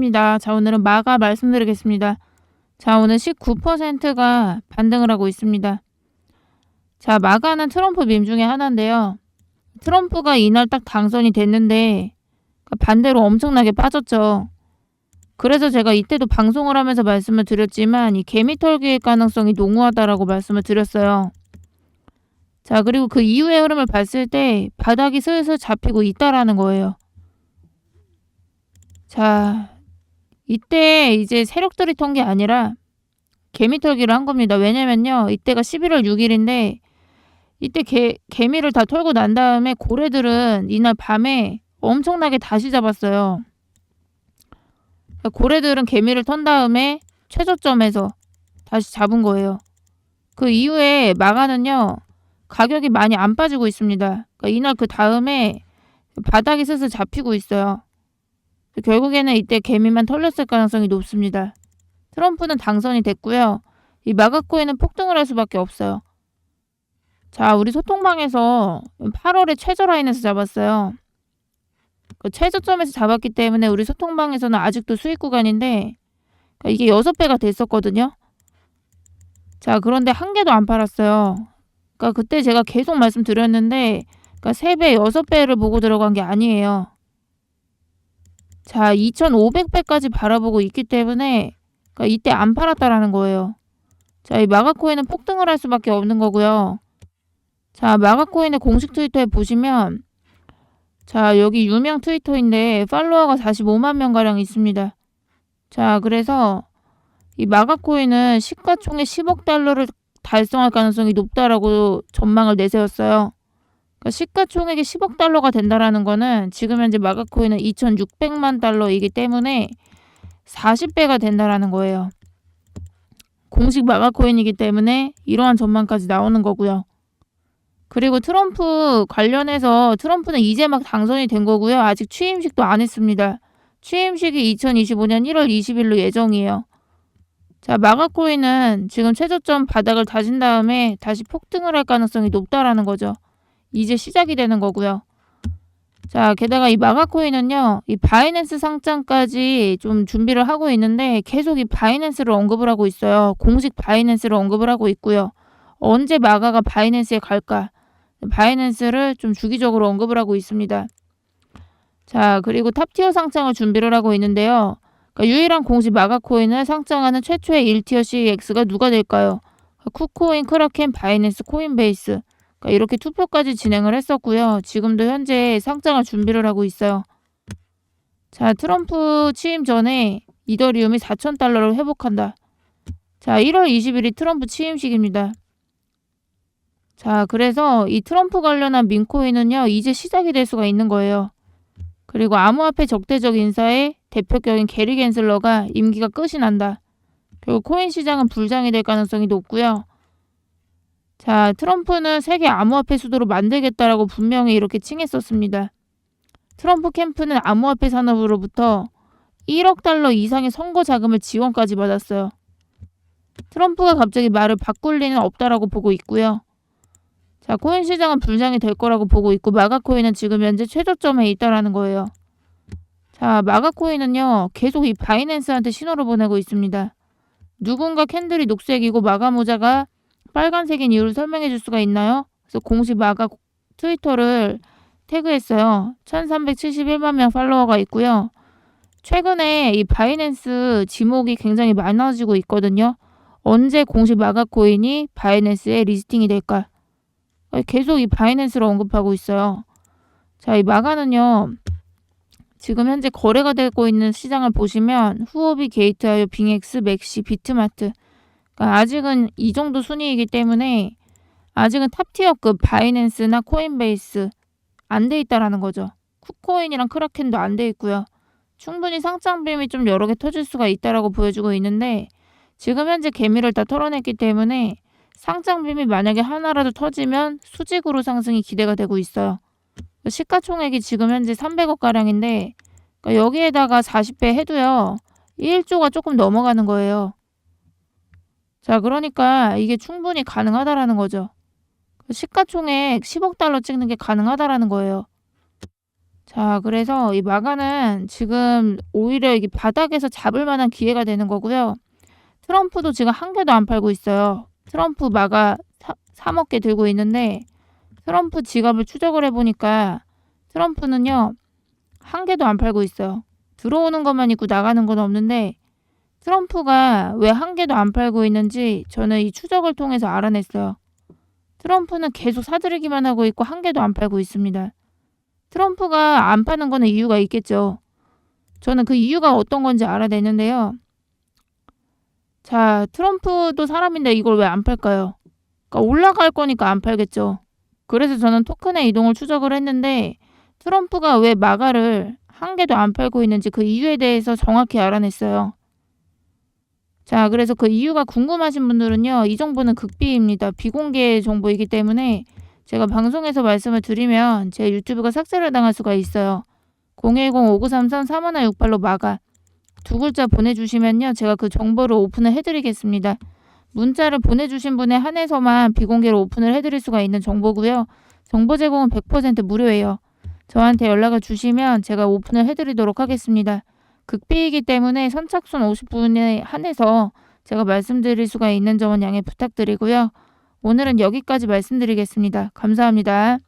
안녕하십니다. 자, 오늘은 마가 말씀드리겠습니다. 자, 오늘 19%가 반등을 하고 있습니다. 자, 마가는 트럼프 밈 중에 하나인데요. 트럼프가 이날 딱 당선이 됐는데 그 반대로 엄청나게 빠졌죠. 그래서 제가 이때도 방송을 하면서 말씀을 드렸지만 이 개미털기의 가능성이 농후하다라고 말씀을 드렸어요. 자, 그리고 그 이후의 흐름을 봤을 때 바닥이 슬슬 잡히고 있다라는 거예요. 자, 이때 이제 세력들이 턴 게 아니라 개미털기를 한 겁니다. 왜냐면요. 이때가 11월 6일인데 이때 개, 개미를 다 털고 난 다음에 고래들은 이날 밤에 엄청나게 다시 잡았어요. 그러니까 고래들은 개미를 턴 다음에 최저점에서 다시 잡은 거예요. 그 이후에 마가는요. 가격이 많이 안 빠지고 있습니다. 그러니까 이날 그 다음에 바닥이 슬슬 잡히고 있어요. 결국에는 이때 개미만 털렸을 가능성이 높습니다. 트럼프는 당선이 됐고요. 이 마가코에는 폭등을 할 수밖에 없어요. 자, 우리 소통방에서 8월에 최저 라인에서 잡았어요. 그 최저점에서 잡았기 때문에 우리 소통방에서는 아직도 수익 구간인데 그러니까 이게 6배가 됐었거든요. 자, 그런데 한 개도 안 팔았어요. 그러니까 그때 제가 계속 말씀드렸는데 그러니까 3배, 6배를 보고 들어간 게 아니에요. 자, 2,500배까지 바라보고 있기 때문에 그러니까 이때 안 팔았다라는 거예요. 자, 이 마가코인은 폭등을 할 수밖에 없는 거고요. 자, 마가코인의 공식 트위터에 보시면 자, 여기 유명 트위터인데 팔로워가 45만 명가량 있습니다. 자, 그래서 이 마가코인은 시가총액 10억 달러를 달성할 가능성이 높다라고 전망을 내세웠어요. 그러니까 시가총액이 10억 달러가 된다라는 거는 지금 현재 마가코인은 2,600만 달러이기 때문에 40배가 된다라는 거예요. 공식 마가코인이기 때문에 이러한 전망까지 나오는 거고요. 그리고 트럼프 관련해서 트럼프는 이제 막 당선이 된 거고요. 아직 취임식도 안 했습니다. 취임식이 2025년 1월 20일로 예정이에요. 자, 마가코인은 지금 최저점 바닥을 다진 다음에 다시 폭등을 할 가능성이 높다라는 거죠. 이제 시작이 되는 거고요. 자, 게다가 이 마가코인은요, 이 바이낸스 상장까지 좀 준비를 하고 있는데 계속 이 바이낸스를 언급을 하고 있어요. 공식 바이낸스를 언급을 하고 있고요. 언제 마가가 바이낸스에 갈까? 바이낸스를 좀 주기적으로 언급을 하고 있습니다. 자, 그리고 탑티어 상장을 준비를 하고 있는데요. 그러니까 유일한 공식 마가코인을 상장하는 최초의 1티어 CX가 누가 될까요? 쿠코인, 크라켄, 바이낸스, 코인베이스. 그러니까 이렇게 투표까지 진행을 했었고요. 지금도 현재 상장을 준비를 하고 있어요. 자, 트럼프 취임 전에 이더리움이 4,000달러를 회복한다. 자, 1월 20일이 트럼프 취임식입니다. 자, 그래서 이 트럼프 관련한 민코인은요, 이제 시작이 될 수가 있는 거예요. 그리고 암호화폐 적대적 인사의 대표격인 게리 겐슬러가 임기가 끝이 난다. 결국 코인 시장은 불장이 될 가능성이 높고요. 자, 트럼프는 세계 암호화폐 수도로 만들겠다라고 분명히 이렇게 칭했었습니다. 트럼프 캠프는 암호화폐 산업으로부터 1억 달러 이상의 선거 자금을 지원까지 받았어요. 트럼프가 갑자기 말을 바꿀 리는 없다라고 보고 있고요. 자, 코인 시장은 불장이 될 거라고 보고 있고 마가코인은 지금 현재 최저점에 있다라는 거예요. 자, 마가코인은요. 계속 이 바이낸스한테 신호를 보내고 있습니다. 누군가 캔들이 녹색이고 마가 모자가 빨간색인 이유를 설명해 줄 수가 있나요? 그래서 공식 마가 트위터를 태그했어요. 1371만 명 팔로워가 있고요. 최근에 이 바이낸스 지목이 굉장히 많아지고 있거든요. 언제 공식 마가 코인이 바이낸스에 리스팅이 될까? 계속 이 바이낸스를 언급하고 있어요. 자, 이 마가는요. 지금 현재 거래가 되고 있는 시장을 보시면 후오비, 게이트하여, 빙엑스, 맥시, 비트마트 그러니까 아직은 이 정도 순위이기 때문에 아직은 탑티어급 바이낸스나 코인베이스 안 돼 있다라는 거죠. 쿠코인이랑 크라켄도 안 돼 있고요. 충분히 상장 빔이 좀 여러 개 터질 수가 있다라고 보여주고 있는데 지금 현재 개미를 다 털어냈기 때문에 상장 빔이 만약에 하나라도 터지면 수직으로 상승이 기대가 되고 있어요. 시가총액이 지금 현재 300억 가량인데 그러니까 여기에다가 40배 해도요. 1조가 조금 넘어가는 거예요. 자, 그러니까 이게 충분히 가능하다라는 거죠. 시가총액 10억 달러 찍는 게 가능하다라는 거예요. 자, 그래서 이 마가는 지금 오히려 이게 바닥에서 잡을 만한 기회가 되는 거고요. 트럼프도 지금 한 개도 안 팔고 있어요. 트럼프 마가 사, 3억 개 들고 있는데 트럼프 지갑을 추적을 해보니까 트럼프는요 한 개도 안 팔고 있어요. 들어오는 것만 있고 나가는 건 없는데 트럼프가 왜 한 개도 안 팔고 있는지 저는 이 추적을 통해서 알아냈어요. 트럼프는 계속 사들이기만 하고 있고 한 개도 안 팔고 있습니다. 트럼프가 안 파는 거는 이유가 있겠죠. 저는 그 이유가 어떤 건지 알아냈는데요. 자, 트럼프도 사람인데 이걸 왜 안 팔까요? 그러니까 올라갈 거니까 안 팔겠죠. 그래서 저는 토큰의 이동을 추적을 했는데 트럼프가 왜 마가를 한 개도 안 팔고 있는지 그 이유에 대해서 정확히 알아냈어요. 자, 그래서 그 이유가 궁금하신 분들은요, 이 정보는 극비입니다. 비공개 정보이기 때문에 제가 방송에서 말씀을 드리면 제 유튜브가 삭제를 당할 수가 있어요. 010-5933-3168로 마가 두 글자 보내주시면요, 제가 그 정보를 오픈을 해드리겠습니다. 문자를 보내주신 분에 한해서만 비공개로 오픈을 해드릴 수가 있는 정보고요. 정보 제공은 100% 무료예요. 저한테 연락을 주시면 제가 오픈을 해드리도록 하겠습니다. 극비이기 때문에 선착순 50분에 한해서 제가 말씀드릴 수가 있는 점은 양해 부탁드리고요. 오늘은 여기까지 말씀드리겠습니다. 감사합니다.